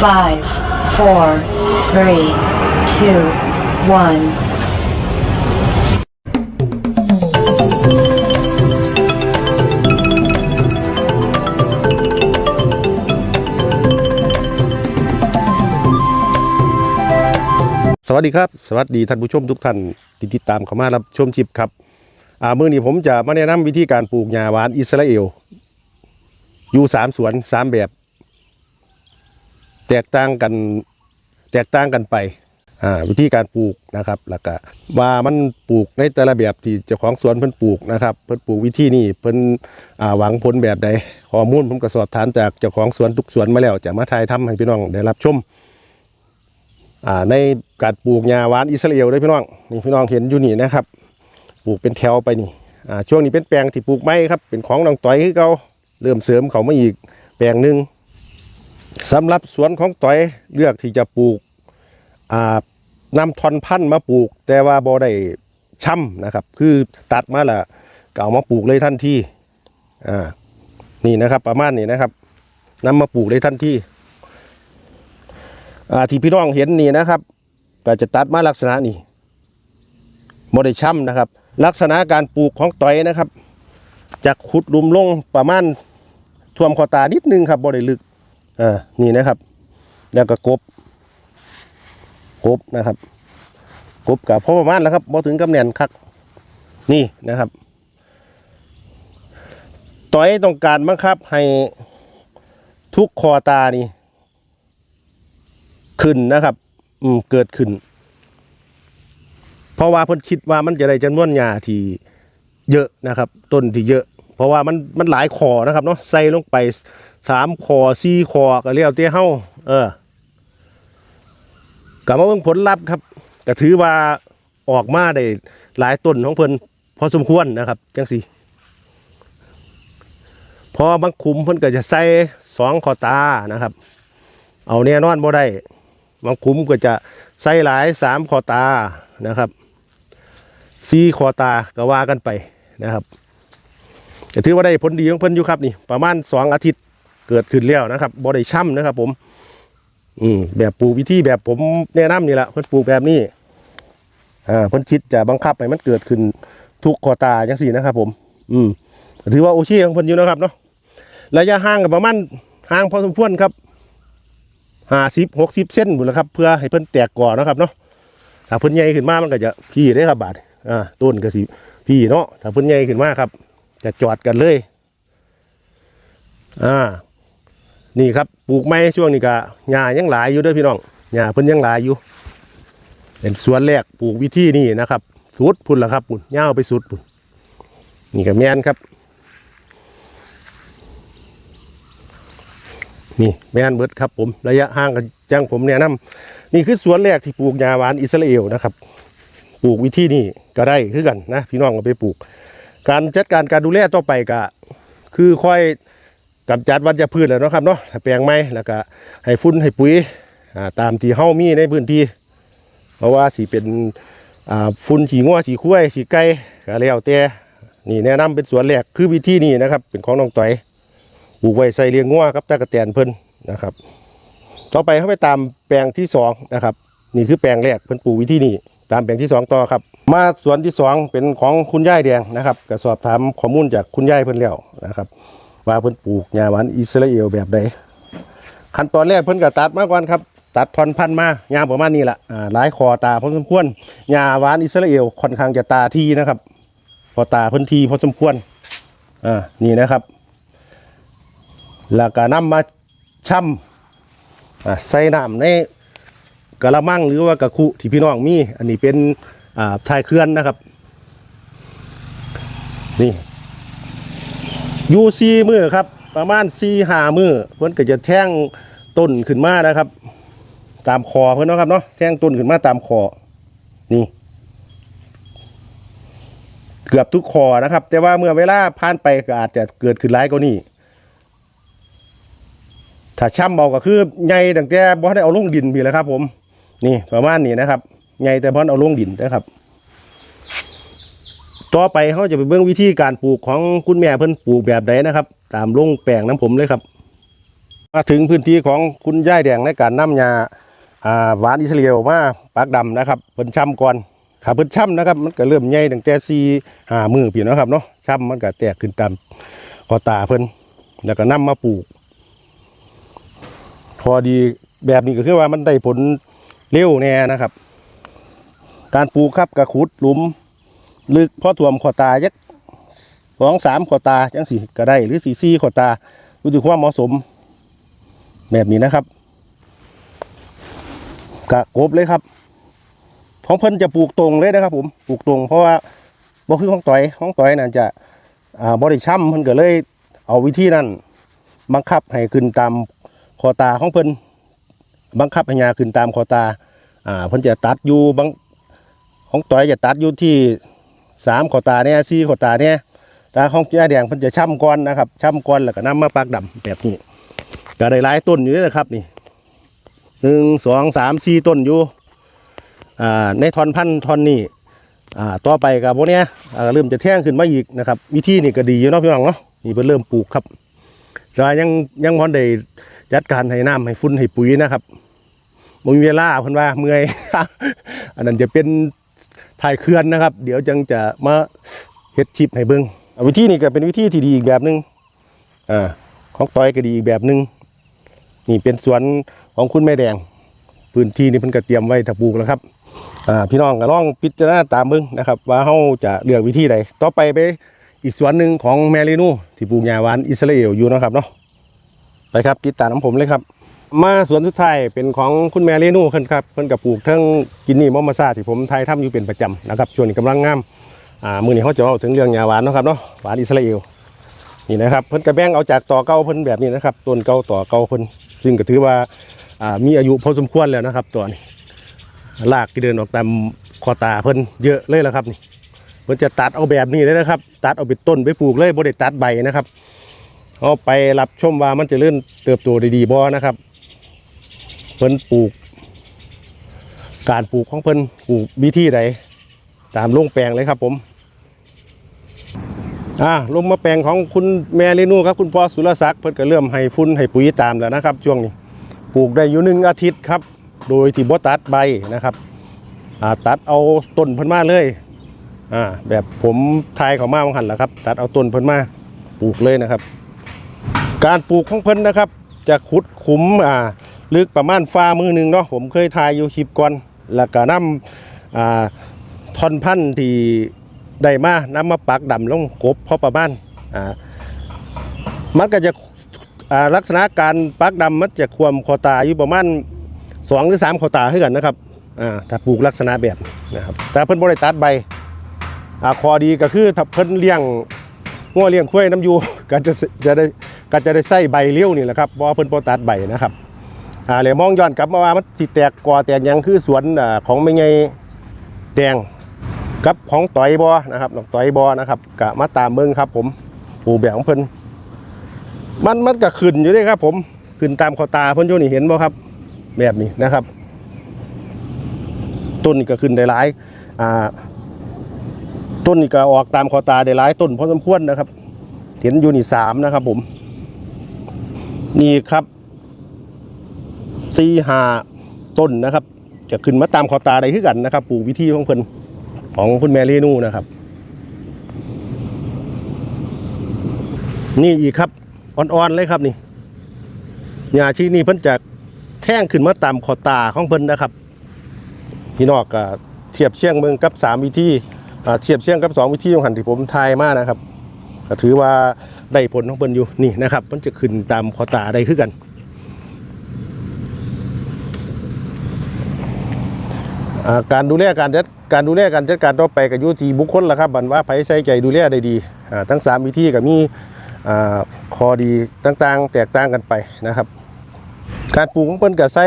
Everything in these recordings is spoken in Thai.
Five, four, three, two, one. สวัสดีครับ สวัสดีท่านผู้ชมทุกท่านที่ติดตามเข้ามารับชมชิปครับอ่ามื้อนี้ผมจะมาแนะนำวิธีการปลูกหญ้าหวานอิสราเอลอยู่สามสวนสามแบบ แตกต่างกันแตกต่างกันไปวิธีการปลูกนะครับแล้วก็ว่ามันปลูกในแต่ละแบบที่เจ้าของสวนเพิ่นปลูกนะครับ เพิ่นปลูกวิธีนี้เพิ่นหวังผลแบบใดข้อมูลผมก็สอบถามจากเจ้าของสวนทุกสวนมาแล้วจะมาถ่ายทำให้พี่น้องได้รับชมในการปลูกหญ้าหวานอิสราเอลด้วยพี่น้องนี่พี่น้องเห็นอยู่นี่นะครับ ปลูกเป็นแถวไปนี่ช่วงนี้เป็นแปลงที่ปลูกไม้ครับเป็นของน้องต้อยคือเขาเริ่มเสริมเขามาอีกแปลงหนึ่ง สำหรับสวนของต้อยเลือกที่จะปลูกนำทอนพันธุ์มาปลูก แต่ว่าบ่ได้ช่ำนะครับ คือตัดมาและก็เอามาปลูกเลยทันทีอ่านี่นะครับ ประมาณนี้นะครับนำมาปลูกเลยทันทีอ่าที่พี่น้องเห็นนี่นะครับก็จะตัดมาลักษณะนี้โมได้ช่ำนะครับ ลักษณะการปลูกของต้อยนะครับจะขุดลุมลงประมาณท่วมคอตานิดนึงครับบ่ได้ลึก อ่านี่นะครับ แล้วก็กบ กบนะครับ กบกับพอประมาณแล้วครับบ่ถึงกำแหน่นคักนี่นะครับต้อยต้องการบังคับให้ทุกคอตานี่ ขึ้นนะครับ อืมเกิดขึ้น เพราะว่าเพิ่นคิดว่ามันจะได้จำนวนหญ้าที่เยอะนะครับ ต้นที่เยอะ เพราะว่ามันมันหลายคอนะครับเนาะใส่ลงไปสามคอสี่คอก็เรียกเตี้ยเฮาเออกลับมาเบิ่งผลลัพธ์ครับก็ถือว่าออกมาได้หลายต้นของเพิ่นพอสมควรนะครับจังสี่พอบางคุมเพิ่นก็จะใส่สองคอตานะครับ เอาแน่นอนบ่ได้บางคุ้มก็จะใส่หลายสามคอตานะครับสี่คอตาก็ว่ากันไปนะครับ ถือว่าได้ผลดีของเพิ่นอยู่ครับนี่ ประมาณสองอาทิตย์เกิดขึ้นแล้วนะครับบ่ได้ช่ำนะครับ ผม อืมแบบปลูกวิธีแบบผมแนะนำนี่แหละเพิ่นปลูกแบบนี้อ่าเพิ่นคิดจะบังคับให้มันเกิดขึ้นทุกคอตาจังสี่นะครับ ผม อืมถือว่าโอเคของเพิ่นอยู่นะครับเนาะระยะห่างกับประมาณห่างพอสมควรครับห้าสิบหกสิบเส้นหมดแล้วครับ เพื่อให้เพิ่นแตกก่อนนะครับเนาะถ้าเพิ่นใหญ่ขึ้นมามันก็จะพี่ได้ครับบาทอ่าต้นก็สิพี่เนาะถ้าเพิ่นใหญ่ขึ้นมาครับ จะจอดกันเลย อ่า นี่ครับ ปลูกไม้ช่วงนี้ก็หญ้ายังหลายอยู่ด้วยพี่น้องหญ้าเพิ่นยังหลายอยู่ เป็นสวนแรกปลูกวิธีนี่นะครับ สุดพุ่นละครับพุ่นยาไปสุดพุ่น นี่ก็แมนครับ นี่แม่นเบิดครับ ผม ระยะห่างกันจังผมแนะนำนี่คือสวนแรกที่ปลูกยาหวานอิสราเอลนะครับ ปลูกวิธีนี้ก็ได้คือกันนะ พี่น้องก็ไปปลูก การจัดการการดูแลต่อไปก็คือค่อยกำจัดวัชพืชแล้วนะครับเนาะแปลงไม้แล้วก็ให้ฟุ้นให้ปุ๋ยตามที่เฮามีในพื้นที่ เพราะว่าสีเป็นฟุ้นฉีงัวฉีคุ้ยฉีไก่ก็แล้วแต่นี่แนะนำเป็นสวนแรกคือวิธีนี้นะครับ เป็นของน้องต่อยปลูกไว้ใส่เลี้ยงงัวครับตะกะแตนเพิ่นนะครับ ต่อไปเข้าไปตามแปลงที่สองนะครับ นี่คือแปลงแรกเพิ่นปลูกวิธีนี้ตามแปลงที่สองต่อครับ มาสวนที่สองเป็นของคุณยายแดงนะครับก็สอบถามข้อมูลจากคุณยายเพิ่นแล้วนะครับ ว่าเพิ่นปลูกหญ้าหวานอิสราเอลแบบใดขั้นตอนแรกเพิ่นก็ตัดมาก่อนครับ ตัดทอนพันธุ์มายาประมาณนี้แหละอ่าหลายคอตาพอสมควรหญ้าหวานอิสราเอลค่อนข้างจะตาทีนะครับพอตาเพิ่นทีพอสมควรอ่านี่นะครับแล้วก็นำมาช่ำใส่น้ำใน กระมังหรือว่ากระคุที่พี่น้องมี อันนี้เป็นอ่าทายเคลื่อนนะครับ นี่ยูซีมือครับ ประมาณซีหามือเพื่อนก็จะแท่งต้นขึ้นมานะครับ ตามคอเพื่อนเนาะครับเนาะแท่งต้นขึ้นมาตามคอนี่ เกือบทุกคอนะครับ แต่ว่าเมื่อเวลาผ่านไปก็อาจจะเกิดขึ้นร้ายกว่านี้ถ้าช่ำเบาก็คือใหญ่ตั้งแต่บ่ได้เอาลงดินพี่แล้วครับผม นี่ประมาณนี้นะครับใหญ่แต่บ่ได้เอาลงดินนะครับ ต่อไปเขาจะไปเบิ่งวิธีการปลูกของคุณแม่เพิ่นปลูกแบบใดนนะครับ ตามลงแปลงน้ำผมเลยครับ มาถึงพื้นที่ของคุณย่ายแดงในการนำยาอาหวานอิสราเอลมาปากดำนะครับเพิ่นช้ำก่อนถ้าเพิ่นช้ำนะครับ มันก็เริ่มใหญ่ตั้งแต่สี่ห้ามือพี่เนะครับเนาะช้ำมันก็แตกขึ้นตามคอตาเพิ่นแล้วก็นำมาปลูก พอดีแบบนี้ก็คือว่ามันได้ผล เร็วแน่นะครับ การปลูกครับกระขุดหลุม ลึกพอถ่วมขอตายักสองสามขอตาจังสี่ก็ได้ หรือสี่สี่ขอตาดูถึงความเหมาะสม แบบนี้นะครับกะกบเลยครับของเพิ่นจะปลูกตรงเลยนะครับ ผมปลูกตรง เพราะว่าบ่คือของต่อยของต่อยนั่นจะบริช่ำเพิ่นก็เลย เอาวิธีนั้นบังคับให้ขึ้นตามคอตาของเพิ่น บังคับให้ยาขึ้นตามคอตาอ่าเพิ่นจะตัดอยู่บางของต่อยจะตัดอยู่ที่สามขอตาเนี่ยสี่ขอตาเนี่ยตาของยาแดงเพิ่นจะช่ำก้อนนะครับช่ำก้อนแล้วก็นำมาปักดำแบบนี้ก็ได้หลายต้นอยู่เลยนะครับนี่หนึ่งสองสามสี่ต้นอยู่อ่าในทอนพันธุ์ทอนนี้อ่าต่อไปกับพวกเนี้ยเริ่มจะแท่งขึ้นมาอีกนะครับ วิธีนี่ก็ดีอยู่เนาะพี่น้องเนาะนี่เพิ่นเริ่มปลูกครับแต่ว่ายังยังพอนได้ จัดการให้น้ำให้ฝุ่นให้ปุ๋ยนะครับบ่มีเวลาเพิ่นว่าเมื่อยอันนั้นจะเป็นถ่ายเคลื่อนนะครับ เดี๋ยวจังจะมาเฮ็ดชิปให้เบิ่งอะวิธีนี้ก็เป็นวิธีที่ดีอีกแบบหนึงอ่าของต้อยก็ดีอีกแบบหนึงนี่เป็นสวนของคุณแม่แดง พื้นที่นี่เพิ่นก็เตรียมไว้ถ้าปลูกแล้วครับอ่าพี่น้องก็ลองพิจารณาตามเบิ่งนะครับ ว่าเฮาจะเลือกวิธีใดต่อไปไปอีกสวนหนึ่งของแมรินูที่ปลูกหญ้าหวานอิสราเอลอยู่นะครับเนาะ ไปครับติดตามน้ำผมเลยครับ มาสวนสุดท้ายเป็นของคุณแม่เรนูเพิ่นครับเพิ่นกับปลูกทั้งกินนี่มอมมาซาที่ผมไทยทำอยู่เป็นประจำนะครับช่วงนี้กำลังงามอ่ามือนี้เขาจะเอาถึงเรื่องยาหวานเนาะครับเนาะหวานอิสราเอลนี่นะครับเพิ่นกระแบงเอาจากต่อเก่าเพิ่นแบบนี้นะครับต้นเก่าต่อเก่าเพิ่นซึ่งก็ถือว่าอ่ามีอายุพอสมควรแล้วนะครับตัวนี้รากที่เดินออกตามคอตาเพิ่นเยอะเลยแล้วครับนี่เพิ่นจะตัดเอาแบบนี้เลยนะครับ ตัดเอาเป็นต้นไปปลูกเลยบ่ได้ตัดใบนะครับ เอาไปรับชมว่ามันจะเลื่อนเติบโตด้ดีบ่นะครับ เพิ่นปลูก การปลูกของเพิ่นปลูกวิธีใดตามลงแปลงเลยครับผมอ่าลงมาแปลงของคุณแม่เรนูครับคุณพ่อสุรศักดิ์เพิ่นก็เริ่มให้ฟุ้นให้ปุ๋ยตามแล้วนะครับ ช่วงนี้ปลูกได้อยู่หนึ่งอาทิตย์ครับ โดยที่บ่ตัดใบนะครับอ่าตัดเอาต้นเพิ่นมาเลยอ่าแบบผมทายเขามาบางหันแหละครับ ตัดเอาต้นเพิ่นมาปลูกเลยนะครับ การปลูกของเพิ่นนะครับ จะขุดขุมอ่าลึกประมาณฝ่ามือหนึ่งเนาะผมเคยถ่ายอยู่คลิปก่อน แล้วก็นำอ่าท่อนพันธุ์ที่ได้มานำมาปักดำลงกบพอประมาณอ่ามันก็จะอ่าลักษณะการปักดำมันจะความคอตาอยู่ประมาณสองหรือสามคอตาให้กันนะครับอ่าถ้าปลูกลักษณะแบบนะครับแต่เพิ่นบ่ได้ตัดใบอ่าคอดีก็คือถ้าเพิ่นเลี้ยงงัวเลี้ยงควายน้ำยูก็จะจะได้ ก็จะได้ใส่ใบเลี้ยวนี่แหละครับเพราะว่าเพิ่นบ่ตัดใบนะครับอ่าเลยมองย้อนกลับมาว่ามันสิแตกกอแตกยังคือสวนอของไม่ไงแดงกับของต่อยบอนะครับดอกต่อยบอนะครับกะมาตามเมืองครับผมปูแบบของเพิ่นมันมันก็ขึ้นอยู่ด้วยครับผมขึ้นตามขอตาเพิ่นอยู่นี่เห็นบ่ครับ แบบนี้นะครับ ต้นนี่ก็ขึ้นได้หลายอ่าต้นนี่ก็ออกตามขอตาได้หลายต้นพอสมควรนะครับ เห็นอยู่นี่สามนะครับผม นี่ครับสี่หาต้นนะครับ จะขึ้นมาตามขอตาใดขึ้นกันนะครับปลูกวิธีของเพิ่นของคุณแมรี่นูนะครับ นี่อีกครับอ่อนๆเลยครับนี่หญ้าชีนี่เพิ่นจะแท่งขึ้นมาตามขอตาของเพิ่นนะครับ พี่นอกก็เทียบเชียงเมืองกับสามวิธีเทียบเชียงกับสองวิธีของหันที่ผมทายมากนะครับก็ถือว่า ได้ผลของเพิ่นอยู่นี่นะครับ มันจะขึ้นตามขอตาใดขึ้นกันการดูแลการจัดการดูแลการจัดการต่อไปกับยุทีบุคคลละครับบันว่าไผใส่ใจดูแลได้ดีทั้งสามวิธีก็มีอ่าข้อดีต่างๆ แตกต่างกันไปนะครับ การปลูกของเพิ่นก็ใส่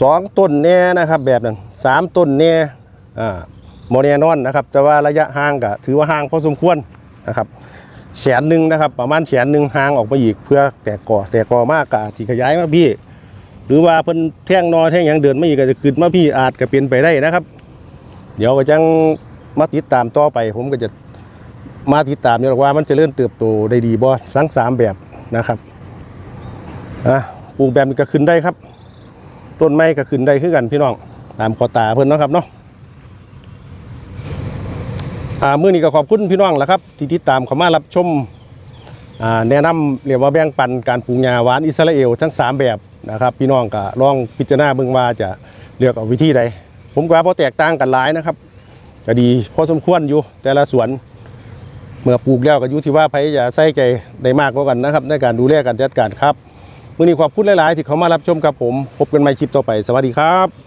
สองต้นแน่นะครับแบบนั้นสามต้นแน่โมเนนอนนะครับแต่ว่าระยะห่างก็ถือว่าห่างพอสมควรนะครับ แสนหนึ่งนะครับ ประมาณแสนหนึ่งห่างออกไปอีกเพื่อแตกก่อแตกก่อมากกะสิขยายมาพี่ หรือว่าเพิ่นแท่งนอแท่งยังเดินไม่อีกก็จะขึ้นมาพี่อาจก็เป็นไปได้นะครับ เดี๋ยวก็จังมาติดตามต่อไป ผมก็จะมาติดตามเนี่ยหรอกว่ามันจะเริ่มเติบโตได้ดีบ่ทั้งสามแบบนะครับอะปลูกแบบนี้ก็ขึ้นได้ครับ ต้นไม้ก็ขึ้นได้คือกันพี่น้องตามขอตาเพิ่นนะครับเนาะ อ่ามื้อนี้ก็ขอบคุณพี่น้องแหละครับที่ติดตามเข้ามารับชมอ่าแนะนำเรียกว่าแบ่งปันการปลูกหญ้าหวานอิสราเอลทั้งสามแบบนะครับ พี่น้องก็ลองพิจารณาเบิ่งว่าจะเลือกเอาวิธีใดผมก็ว่าบ่แตกต่างกันหลายนะครับก็ดีพอสมควรอยู่แต่ละสวน เมื่อปลูกแล้วก็อยู่ที่ว่าไผจะใส่ใจได้มากกว่ากันนะครับ ในการดูแลการจัดการครับมื้อนี้ขอบคุณหลาย ๆ ที่เขามารับชมกับผมพบกันใหม่คลิปต่อไปสวัสดีครับ